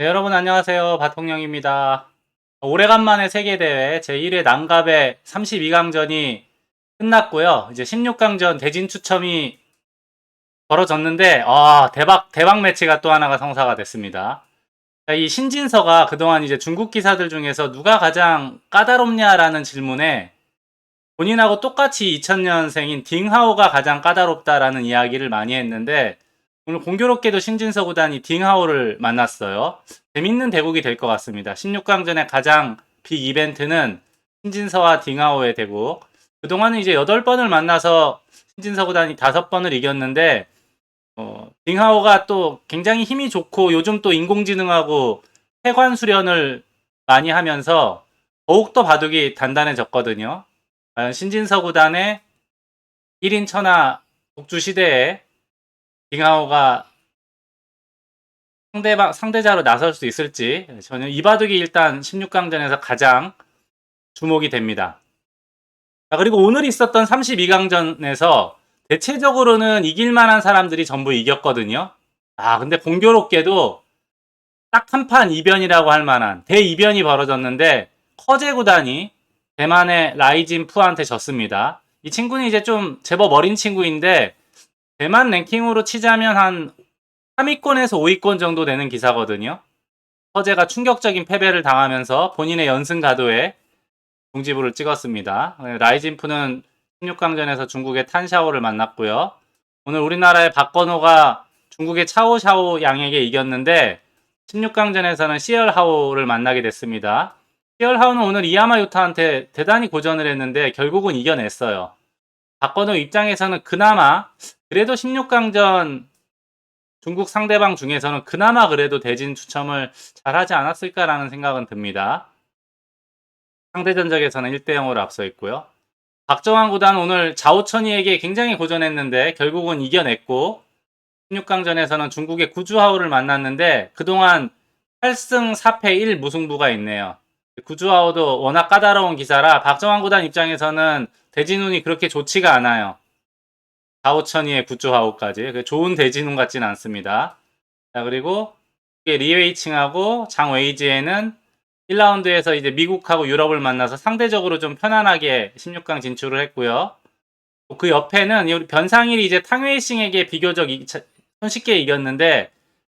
네, 여러분 안녕하세요. 바통령입니다. 오래간만에 세계대회 제1회 남갑의 32강전이 끝났고요. 이제 16강전 대진 추첨이 벌어졌는데 아, 대박 대박 매치가 또 하나가 성사가 됐습니다. 자, 이 신진서가 그동안 이제 중국 기사들 중에서 누가 가장 까다롭냐라는 질문에 본인하고 똑같이 2000년생인 딩하오가 가장 까다롭다라는 이야기를 많이 했는데 오늘 공교롭게도 신진서 구단이 딩하오를 만났어요. 재밌는 대국이 될 것 같습니다. 16강전의 가장 빅 이벤트는 신진서와 딩하오의 대국. 그동안은 이제 8번을 만나서 신진서 구단이 5번을 이겼는데 어, 딩하오가 또 굉장히 힘이 좋고 요즘 또 인공지능하고 해관 수련을 많이 하면서 더욱더 바둑이 단단해졌거든요. 과연 신진서 구단의 1인 천하 독주 시대에 딩하오가 상대방, 상대자로 나설 수 있을지 저는 이 바둑이 일단 16강전에서 가장 주목이 됩니다. 자, 그리고 오늘 있었던 32강전에서 대체적으로는 이길 만한 사람들이 전부 이겼거든요. 아, 근데 공교롭게도 딱 한 판 이변이라고 할 만한 대이변이 벌어졌는데 커제 구단이 대만의 라이진 푸한테 졌습니다. 이 친구는 이제 좀 제법 어린 친구인데 대만 랭킹으로 치자면 한 3위권에서 5위권 정도 되는 기사거든요. 허재가 충격적인 패배를 당하면서 본인의 연승 가도에 중지부를 찍었습니다. 라이진프는 16강전에서 중국의 탄샤오를 만났고요. 오늘 우리나라의 박건호가 중국의 차오샤오 양에게 이겼는데 16강전에서는 시얼하오를 만나게 됐습니다. 시얼하오는 오늘 이야마 유타한테 대단히 고전을 했는데 결국은 이겨냈어요. 박건호 입장에서는 그나마 그래도 16강전 중국 상대방 중에서는 그나마 그래도 대진 추첨을 잘하지 않았을까라는 생각은 듭니다. 상대 전적에서는 1대 0으로 앞서 있고요. 박정환 구단 오늘 자오천이에게 굉장히 고전했는데 결국은 이겨냈고 16강전에서는 중국의 구주하오를 만났는데 그동안 8승 4패 1 무승부가 있네요. 구주하오도 워낙 까다로운 기사라 박정환 구단 입장에서는 대진운이 그렇게 좋지가 않아요. 자오천이의 구주하오까지 그 좋은 대진운 같지는 않습니다. 자 그리고 리웨이칭하고 장웨이지에는 1라운드에서 이제 미국하고 유럽을 만나서 상대적으로 좀 편안하게 16강 진출을 했고요. 그 옆에는 변상일이 이제 탕웨이싱에게 비교적 손쉽게 이겼는데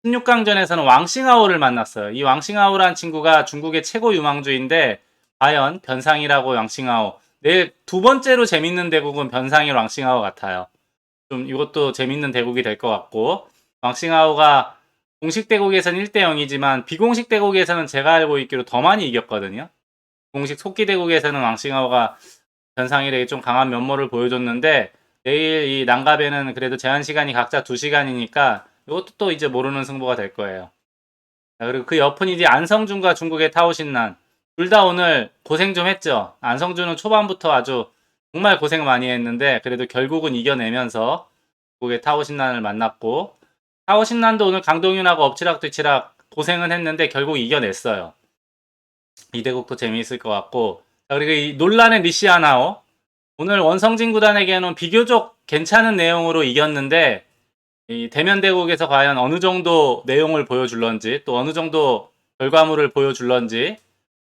16강전에서는 왕싱하오를 만났어요. 이 왕싱하오란 친구가 중국의 최고 유망주인데 과연 변상일하고 왕싱하오 내일 두 번째로 재밌는 대국은 변상일 왕싱하오 같아요. 좀 이것도 재밌는 대국이 될 것 같고 왕싱하오가 공식 대국에서는 1대 0이지만 비공식 대국에서는 제가 알고 있기로 더 많이 이겼거든요. 공식 속기 대국에서는 왕싱하오가 변상일에게 좀 강한 면모를 보여줬는데 내일 이 난갑에는 그래도 제한 시간이 각자 2시간이니까 이것도 또 이제 모르는 승부가 될 거예요. 자, 그리고 그 옆은 이제 안성준과 중국의 타오신난 둘 다 오늘 고생 좀 했죠. 안성준은 초반부터 아주 정말 고생 많이 했는데 그래도 결국은 이겨내면서 중국의 타오 신난을 만났고 타오 신난도 오늘 강동윤하고 엎치락뒤치락 고생은 했는데 결국 이겨냈어요. 이 대국도 재미있을 것 같고 자, 그리고 이 논란의 리시아나오 오늘 원성진 구단에게는 비교적 괜찮은 내용으로 이겼는데 이 대면 대국에서 과연 어느 정도 내용을 보여줄런지 또 어느 정도 결과물을 보여줄런지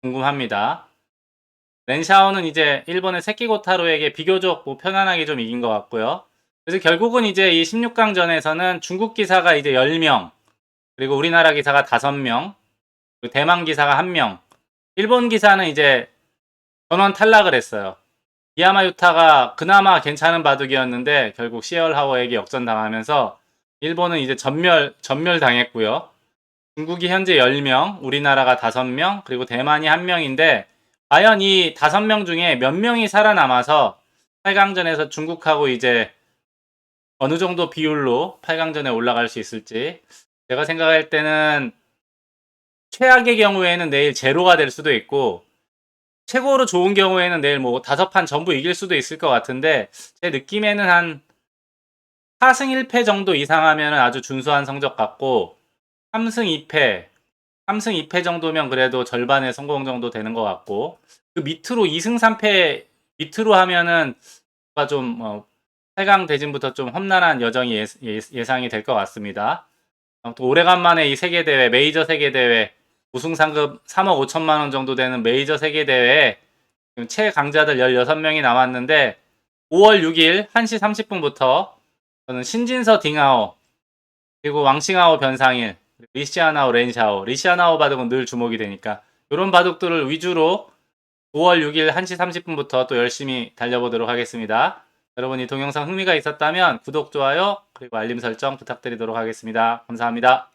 궁금합니다. 렌샤오는 이제 일본의 세키고타로에게 비교적 뭐 편안하게 좀 이긴 것 같고요. 그래서 결국은 이제 이 16강전에서는 중국 기사가 이제 10명, 그리고 우리나라 기사가 5명, 그리고 대만 기사가 1명, 일본 기사는 이제 전원 탈락을 했어요. 이야마 유타가 그나마 괜찮은 바둑이었는데 결국 시얼 하워에게 역전당하면서 일본은 이제 전멸 전멸 당했고요. 중국이 현재 10명, 우리나라가 5명, 그리고 대만이 1명인데 과연 이 5명 중에 몇 명이 살아남아서 8강전에서 중국하고 이제 어느 정도 비율로 8강전에 올라갈 수 있을지. 제가 생각할 때는 최악의 경우에는 내일 제로가 될 수도 있고 최고로 좋은 경우에는 내일 뭐 다섯 판 전부 이길 수도 있을 것 같은데 제 느낌에는 한 4승 1패 정도 이상 하면 아주 준수한 성적 같고 3승 2패 3승 2패 정도면 그래도 절반의 성공 정도 되는 것 같고 그 밑으로 2승 3패 밑으로 하면은 뭔가 좀 어, 8강 대진부터 좀 험난한 여정이 예, 상이 될 것 같습니다. 아무튼 오래간만에 이 세계 대회, 메이저 세계 대회, 우승 상금 3억 5천만 원 정도 되는 메이저 세계 대회에 지금 최강자들 16명이 남았는데 5월 6일 1시 30분부터 저는 신진서 딩하오 그리고 왕싱하오 변상일 리시아나오 렌샤오 리시아나오 바둑은 늘 주목이 되니까 이런 바둑들을 위주로 5월 6일 1시 30분부터 또 열심히 달려보도록 하겠습니다. 여러분 이 동영상 흥미가 있었다면 구독, 좋아요, 그리고 알림 설정 부탁드리도록 하겠습니다. 감사합니다.